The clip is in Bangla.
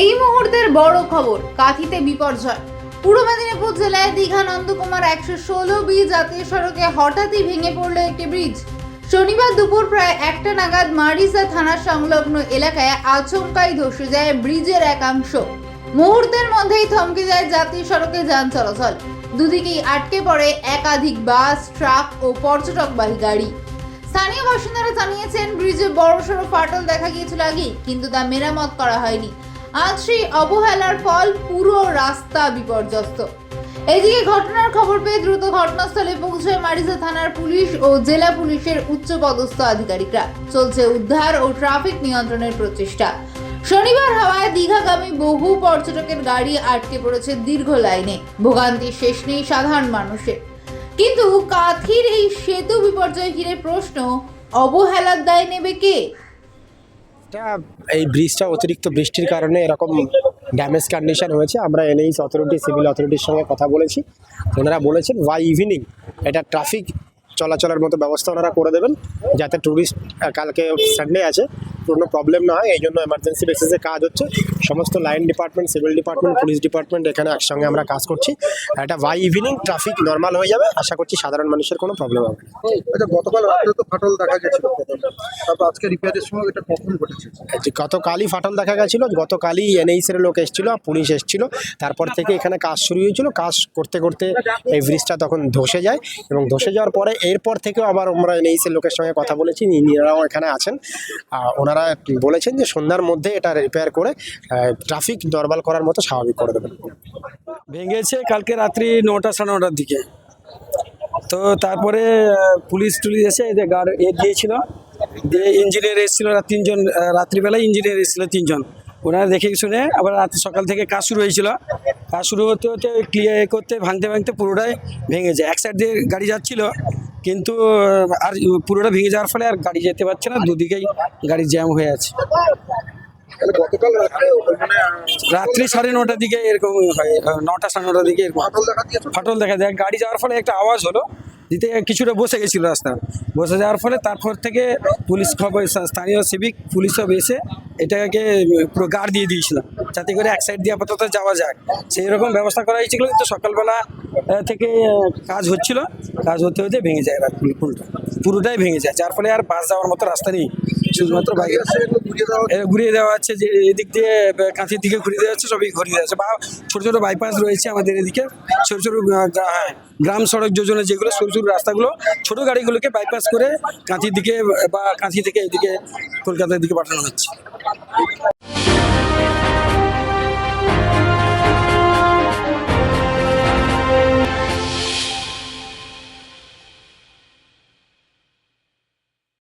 এই মুহূর্তের বড় খবর, কাঁথিতে বিপর্যয়। পূর্ব মেদিনীপুর জেলায় দীঘা নন্দকুমার একশো ষোলো বি জাতীয় সড়কে হঠাৎই ভেঙে পড়ল একটি ব্রিজ শনিবার দুপুর প্রায় একটা নাগাদ মারিসা থানা সংলগ্ন এলাকায় আচমকাই ধসে যায় ব্রিজের একাংশ। মুহূর্তের মধ্যেই থমকে যায় জাতীয় সড়কে যান চলাচল। দুদিকেই আটকে পড়ে একাধিক বাস, ট্রাক ও পর্যটকবাহী গাড়ি। স্থানীয় বাসিন্দারা জানিয়েছেন ব্রিজে বড়সড় ফাটল দেখা গিয়েছিল আগেই, কিন্তু তা মেরামত করা হয়নি। আজ সেই অবহেলার ফল পুরো রাস্তা বিপর্যস্ত। এদিকে ঘটনার খবর পেয়ে দ্রুত ঘটনাস্থলে পৌঁছয় মারিজা থানার পুলিশ ও জেলা পুলিশের উচ্চপদস্থ আধিকারিকরা। চলছে উদ্ধার ও ট্রাফিক নিয়ন্ত্রণের প্রচেষ্টা। শনিবার হাওয়ায় দীঘাগামী বহু পর্যটকের গাড়ি আটকে পড়েছে দীর্ঘ লাইনে। ভোগান্তির শেষ নেই সাধারণ মানুষের। কিন্তু কাথির এই সেতু বিপর্যয় ঘিরে প্রশ্ন, অবহেলার দায় নেবে কে? এটা এই ব্রিজটা অতিরিক্ত বৃষ্টির কারণে এরকম ড্যামেজ কন্ডিশন হয়েছে। আমরা এনএইচ অথরিটি সিভিল অথরিটির সঙ্গে কথা বলেছি। ওনারা বলেছেন ওয়াই ইভিনিং এটা ট্রাফিক চলাচলের মতো ব্যবস্থা ওনারা করে দেবেন, যাতে টুরিস্ট কালকে সানডে আছে। কোনো প্রবলেম না হয় এই জন্য এমার্জেন্সি বেসিসে কাজ হচ্ছে। সমস্ত line department civil department police department এখানে একসঙ্গে আমরা কাজ করছি। এটা ওয়াই ইভিনিং ট্রাফিক নর্মাল হয়ে যাবে আশা করছি সাধারণ মানুষের কোনো প্রবলেম হবে না। আচ্ছা গতকাল রাত্রে তো ফাটল দেখা গেছিল। তারপর আজকে রিপেয়ারের সময় এটা কখন ঘটেছে? গতকালই ফাটল দেখা গেছিল গতকালই এনএইসের লোক এসেছিল পুলিশ এসেছিল। তারপর থেকে এখানে কাজ শুরু হয়েছিল। কাজ করতে করতে এই ব্রিজটা তখন ধসে যায় এবং ধসে যাওয়ার পরে এরপর থেকেও আবার আমরা এনএইসের লোকের সঙ্গে কথা বলেছি। ইঞ্জিনিয়াররাও এখানে আছেন। আহ, ওনারা বলেছেন যে সন্ধ্যার মধ্যে এটা রিপেয়ার করে ট্রাফিক নর্মাল করার মতো স্বাভাবিক করে দেবেন। ভেঙেছে কালকে রাত্রি নটা সাড়ে নটার দিকে। তো তারপরে পুলিশ টুলিশ এসে এদের গার্ড এ দিয়েছিল। দিয়ে ইঞ্জিনিয়ার এসেছিল তিনজন রাত্রিবেলায় ইঞ্জিনিয়ার এসেছিল তিনজন। ওনারা দেখে শুনে আবার রাত সকাল থেকে কাজ শুরু হয়েছিল। কাজ শুরু হতে হতে ক্লিয়ার করতে, ভাঙতে ভাঙতে পুরোটাই ভেঙে যায়। এক সাইড দিয়ে গাড়ি যাচ্ছিল কিন্তু আর পুরোটা ভেঙে যাওয়ার ফলে আর গাড়ি যেতে পারছে না দুদিকেই গাড়ি জ্যাম হয়ে আছে। রাত্রে সাড়ে নটার দিকে এরকম হয় নটা সাড়ে নটার দিকে এরকম ফাটল দেখা যায় গাড়ি যাওয়ার ফলে একটা আওয়াজ হলো দিতে কিছুটা বসে গেছিল রাস্তা। বসে যাওয়ার ফলে তারপর থেকে পুলিশ খবর স্থানীয় সিভিক পুলিশ সব এসে এটাকে পুরো গার্ড দিয়ে দিয়েছিল। যাতে করে এক সাইড দিয়ে আপাতত যাওয়া যাক সেই রকম ব্যবস্থা করা হয়েছিল কিন্তু সকালবেলা থেকে কাজ হচ্ছিল কাজ হতে হতে ভেঙে যায় রাত পুরোটা। পুরোটাই ভেঙে যায় যার ফলে আর বাস যাওয়ার মতো রাস্তা নেই শুধুমাত্র সেগুলো ঘুরিয়ে দেওয়া হচ্ছে যে এদিক দিয়ে কাঁথির দিকে ঘুরিয়ে দেওয়া হচ্ছে সবই ঘুরিয়ে দেওয়া হচ্ছে। বা ছোটো ছোটো বাইপাস রয়েছে আমাদের এদিকে ছোটো ছোটো হ্যাঁ, গ্রাম সড়ক যোজনা যেগুলো সরু সরু রাস্তাগুলো ছোটো গাড়িগুলোকে বাইপাস করে কাঁথির দিকে বা কাঁথি থেকে এদিকে কলকাতার দিকে পাঠানো হচ্ছে।